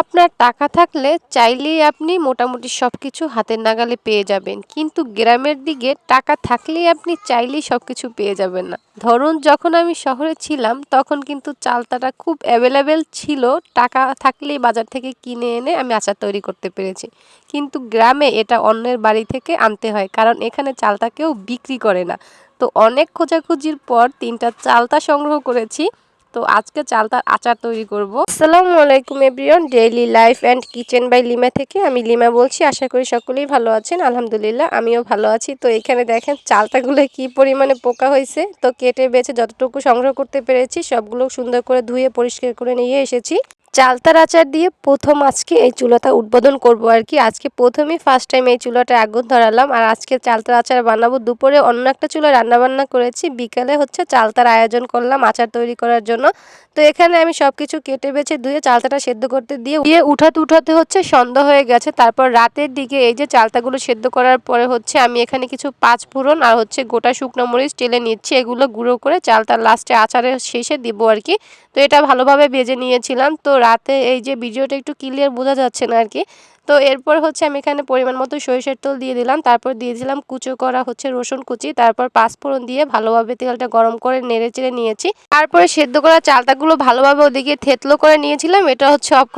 আপনার টাকা থাকলে চাইলেই আপনি মোটামুটি সব কিছু হাতের নাগালে পেয়ে যাবেন। কিন্তু গ্রামের দিকে টাকা থাকলেই আপনি চাইলেই সব কিছু পেয়ে যাবেন না। ধরুন যখন আমি শহরে ছিলাম, তখন কিন্তু চালতাটা খুব অ্যাভেলেবেল ছিল। টাকা থাকলেই বাজার থেকে কিনে এনে আমি আচার তৈরি করতে পেরেছি। কিন্তু গ্রামে এটা অন্যের বাড়ি থেকে আনতে হয়, কারণ এখানে চালটা কেউ বিক্রি করে না। তো অনেক খোঁজাখুঁজির পর তিনটা চালতা সংগ্রহ করেছি। তো আজকে চালতার আচার তৈরি করব। আসসালামু আলাইকুম everyone daily life and kitchen by Lima থেকে আমি লিমা বলছি। আশা করি সকলেই ভালো আছেন, আলহামদুলিল্লাহ আমিও ভালো আছি। তো এখানে দেখেন চালতাগুলো কি পরিমাণে পোকা হয়েছে। তো কেটে বেছে যতটুকু সংগ্রহ করতে পেরেছি, সবগুলো সুন্দর করে ধুয়ে পরিষ্কার করে নিয়ে এসেছি। চালতার আচার দিয়ে প্রথম আজকে এই চুলাটা উদ্বোধন করব আর কি। আজকে প্রথমেই ফার্স্ট টাইম এই চুলাটা আগুন ধরালাম। আর আজকে চালতার আচার বানাবো দুপুরে অন্য একটা চুলা রান্নাবান্না করেছি। বিকালে হচ্ছে চালতার আয়োজন করলাম আচার তৈরি করার জন্য। তো এখানে আমি সব কিছু কেটে বেছে ধুয়ে চালতাটা সেদ্ধ করতে দিয়ে দিয়ে উঠাতে উঠাতে হচ্ছে সন্ধ্যা হয়ে গেছে। তারপর রাতের দিকে এই যে চালতাগুলো সেদ্ধ করার পরে হচ্ছে আমি এখানে কিছু পাঁচ ফোড়ন আর হচ্ছে গোটা শুকনো মরিচ টেলে নিচ্ছি। এগুলো গুঁড়ো করে চালতার লাস্টে আচারের শেষে দিব আর কি। তো এটা ভালোভাবে ভেজে নিয়েছিলাম। তো রাতে এই যে ভিডিওটা একটু ক্লিয়ার বোঝা যাচ্ছে না আর কি তো এরপর হচ্ছে আমি এখানে পরিমাণ মতো সরিষার তেল দিয়ে দিলাম। তারপর দিয়েছিলাম কুচো করা হচ্ছে রসুন কুচি। তারপর পাঁচফোড়ন দিয়ে ভালোভাবে তেলটা গরম করে নেড়ে চেড়ে নিয়েছি। তারপরে সেদ্ধ করা চালটাগুলো ভালোভাবে ওদিকে থেতলো করে নিয়েছিলাম। এটা হচ্ছে অফ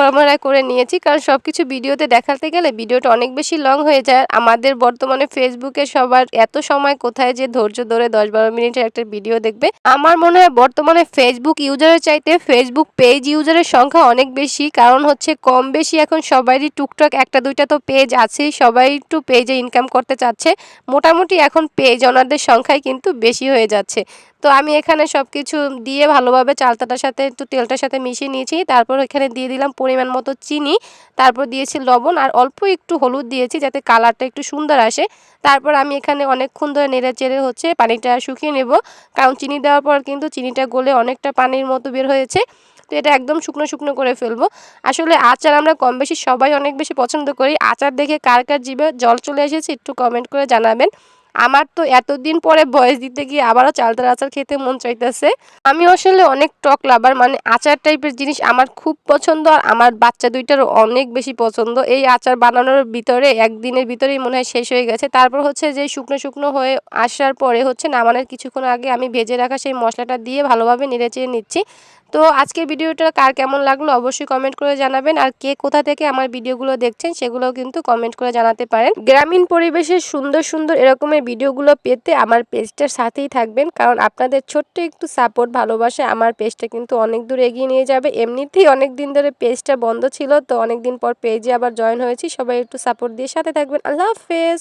করে নিয়েছি। কারণ সব কিছু ভিডিওতে দেখাতে গেলে ভিডিওটা অনেক বেশি লং হয়ে যায়। আমাদের বর্তমানে ফেসবুকে সবার এত সময় কোথায় যে ধৈর্য ধরে দশ বারো মিনিটের একটা ভিডিও দেখবে। আমার মনে হয় বর্তমানে ফেসবুক ইউজারের চাইতে ফেসবুক পেজ ইউজারের সংখ্যা অনেক বেশি। কারণ হচ্ছে কম বেশি এখন সবারই টুকটাক একটা, দুইটা তো পেজ আছেই। সবাই একটু পেজে ইনকাম করতে চাচ্ছে। মোটামুটি এখন পেজ ওনাদের সংখ্যাই কিন্তু বেশি হয়ে যাচ্ছে। তো আমি এখানে সব কিছু দিয়ে ভালোভাবে চালতাটার সাথে, একটু তেলটার সাথে মিশিয়ে নিয়েছি। তারপর এখানে দিয়ে দিলাম পরিমাণ মতো চিনি। তারপর দিয়েছি লবণ আর অল্প একটু হলুদ দিয়েছি যাতে কালারটা একটু সুন্দর আসে। তারপর আমি এখানে অনেকক্ষণ ধরে নেড়ে চেড়ে হচ্ছে পানিটা শুকিয়ে নেব। কারণ চিনি দেওয়ার পর কিন্তু চিনিটা গলে অনেকটা পানির মতো বের হয়েছে। তো এটা একদম শুকনো শুকনো করে ফেলব। আসলে আচার আমরা কম বেশি সবাই অনেক বেশি পছন্দ করি। আচার দেখে কার কার জিভে জল চলে এসেছে একটু কমেন্ট করে জানাবেন। আমার তো এতদিন পরে বয়স দিতে গিয়ে আবারও চালতার আচার খেতে মন চাইতেছে। আমি আসলে অনেক টক লাভার মানে আচার টাইপের জিনিস আমার খুব পছন্দ আর আমার বাচ্চা দুইটারও অনেক বেশি পছন্দ। এই আচার বানানোর ভিতরে একদিনের ভিতরেই মনে হয় শেষ হয়ে গেছে। তারপর হচ্ছে যে শুকনো শুকনো হয়ে আসার পরে হচ্ছে নামানোর কিছুক্ষণ আগে আমি ভেজে রাখা সেই মশলাটা দিয়ে ভালোভাবে নেড়ে চেড়ে নিচ্ছি। তো আজকের ভিডিওটা কার কেমন লাগল অবশ্যই কমেন্ট করে জানাবেন। আর কে কোথা থেকে আমার ভিডিওগুলো দেখছেন সেগুলোও কিন্তু কমেন্ট করে জানাতে পারেন। গ্রামীণ পরিবেশের সুন্দর সুন্দর এরকমের ভিডিওগুলো পেতে আমার পেজটার সাথেই থাকবেন। কারণ আপনাদের ছোট্ট একটু সাপোর্ট ভালোবাসে আমার পেজটা কিন্তু অনেক দূর এগিয়ে নিয়ে যাবে। এমনিতেই অনেক দিন ধরে পেজটা বন্ধ ছিল, তো অনেক দিন পর পেজে আবার জয়েন হয়েছি। সবাই একটু সাপোর্ট দিয়ে সাথে থাকবেন। আল্লাহ হাফেজ।